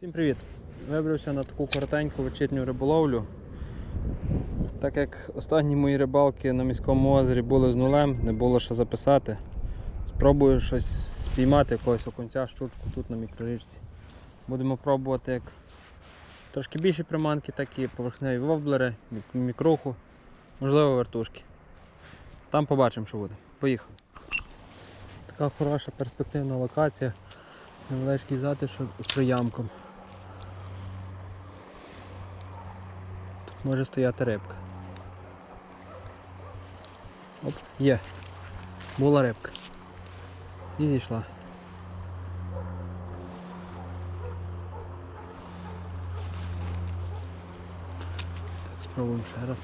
Всім привіт! Вибрався на таку коротеньку вечірню риболовлю. Так як останні мої рибалки на міському озері були з нулем, не було що записати. Спробую щось спіймати якогось окунця, щучку тут на мікрорічці. Будемо пробувати як трошки більші приманки, так і поверхневі воблери, мік- мікруху, можливо вертушки. Там побачимо, що буде. Поїхали. Така хороша перспективна локація. Невеличкий затишок з приямком. Може стояти рибка. Оп, є. Була рибка. І зійшла. Так, спробуємо ще раз.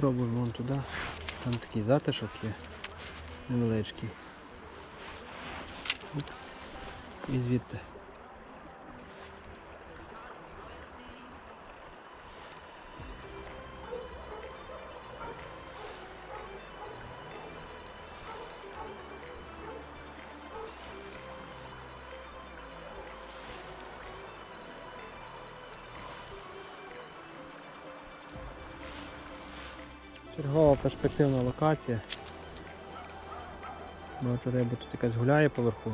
Спробуємо вон туди. Там такий затишок є. Невеличкий. І звідти. Чергова перспективна локація. Бачу риба тут якась гуляє поверху.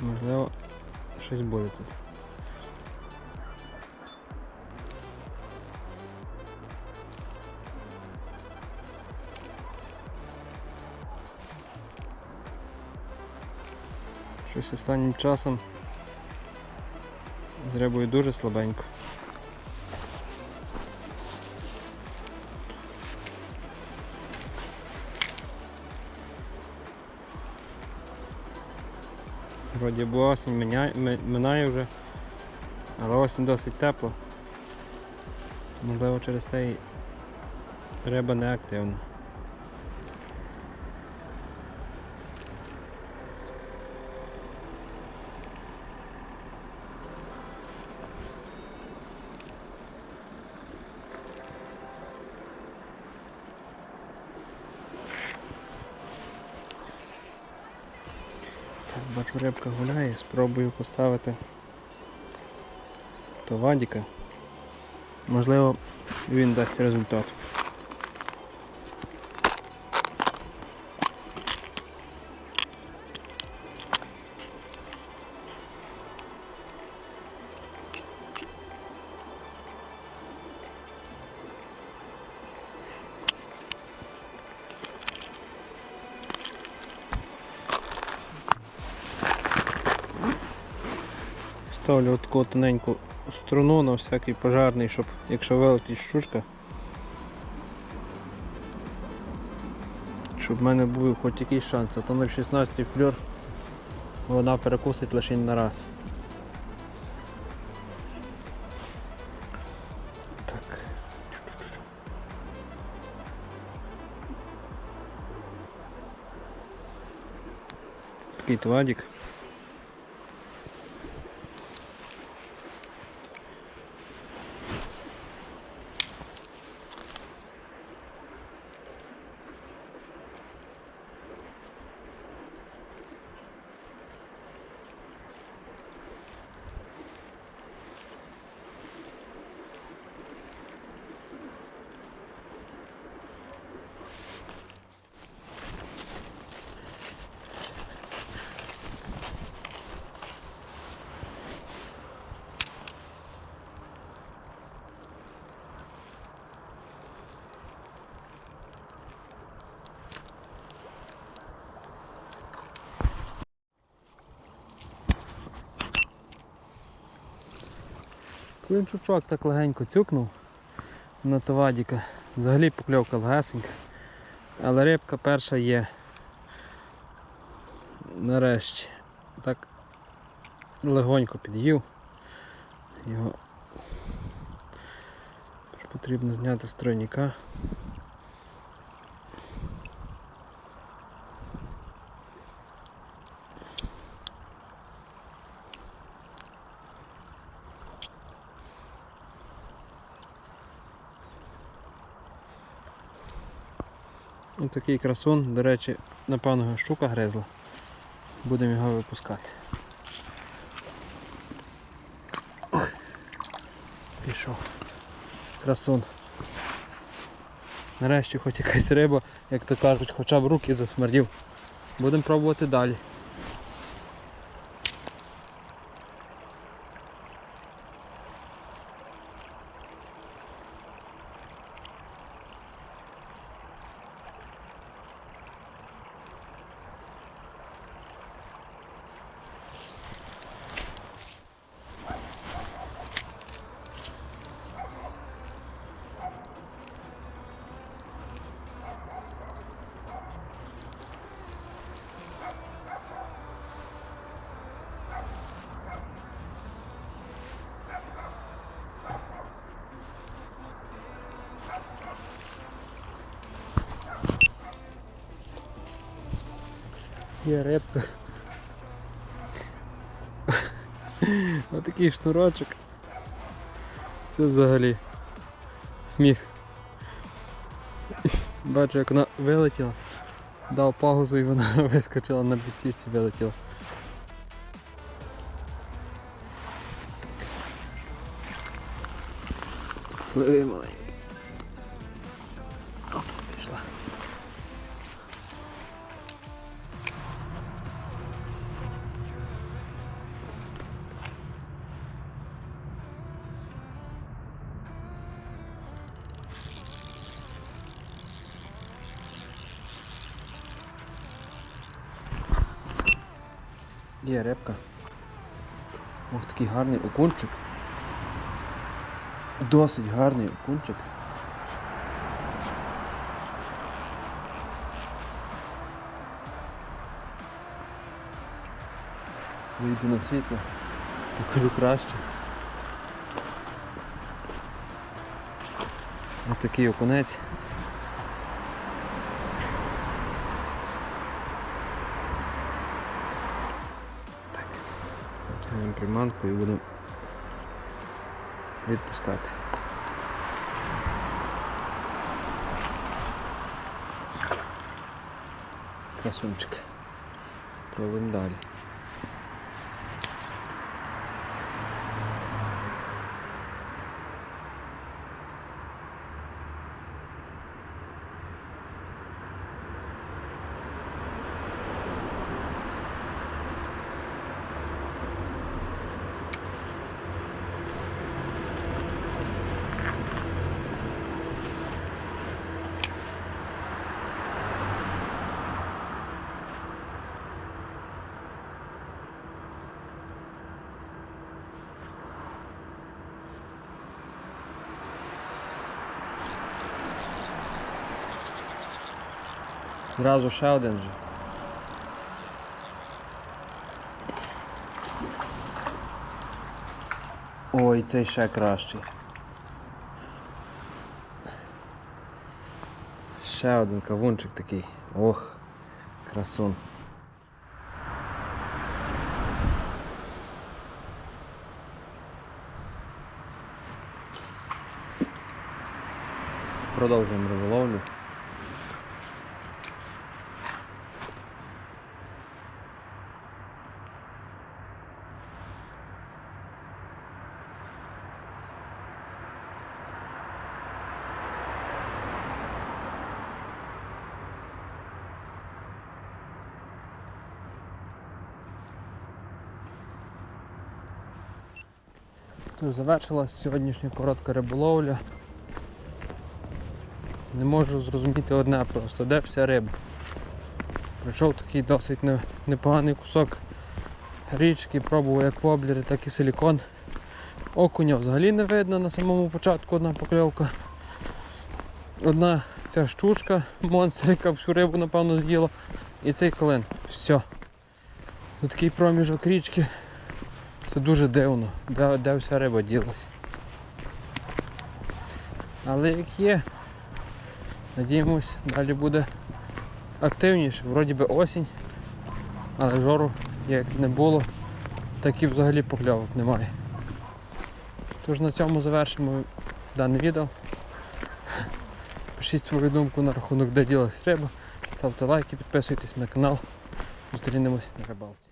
Можливо, щось буде тут. Щось останнім часом з рибою дуже слабенько. Вроді бо осінь миняє, минає вже, але осінь досить тепла. Можливо через те й риба не активна. Бачу рибка гуляє, спробую поставити то вадіка. Можливо, він дасть результат. Ставлю таку тоненьку струну на всякий пожарний, щоб якщо вилетить щучка, щоб в мене був хоч якийсь шанс, а то 0,16 флюр вона перекусить лише на раз. Так. Такий твадик. Клинчучок так легенько цюкнув на товадіка. Взагалі покльовка легесенька. Але рибка перша є. Нарешті. Так легонько під'їв. Його потрібно зняти з тройника. Ось такий красун, до речі, напевно щука гризла. Будемо його випускати. Пішов. Красун. Нарешті хоч якась риба, як то кажуть, хоча б руки засмердів. Будемо пробувати далі. Є рибка. Отакий шнурочок. Це взагалі сміх. Бачу, як вона вилетіла, дав паузу і вона вискочила на підсічці вилетіла. Пливи маленький. Є репка. Ох, такий гарний окунчик. Досить гарний окунчик. Вийду на світло. Покажу краще. Ось такий окунець. Приманку і будемо відпускати. Красунчик. Пробуємо далі. Зразу ще один же. Ой, цей ще кращий. Ще один кавунчик такий. Ох, красун. Продовжуємо риболовлю. Тож завершилась сьогоднішня коротка риболовля. Не можу зрозуміти одне просто, де вся риба. Прийшов такий досить не- непоганий кусок річки, пробував як воблери, так і силікон. Окуня взагалі не видно на самому початку одна покльовка. Одна ця щучка, монстрика всю рибу напевно з'їла. І цей клин. Все. За такий проміжок річки. Це дуже дивно, де, де вся риба ділась. Але як є, надіємось, далі буде активніше. Вроді би осінь, але жору як не було, так і взагалі покльовок немає. Тож на цьому завершимо дане відео. Пишіть свою думку на рахунок, де ділась риба. Ставте лайки, підписуйтесь на канал. Зустрінемось на рибалці.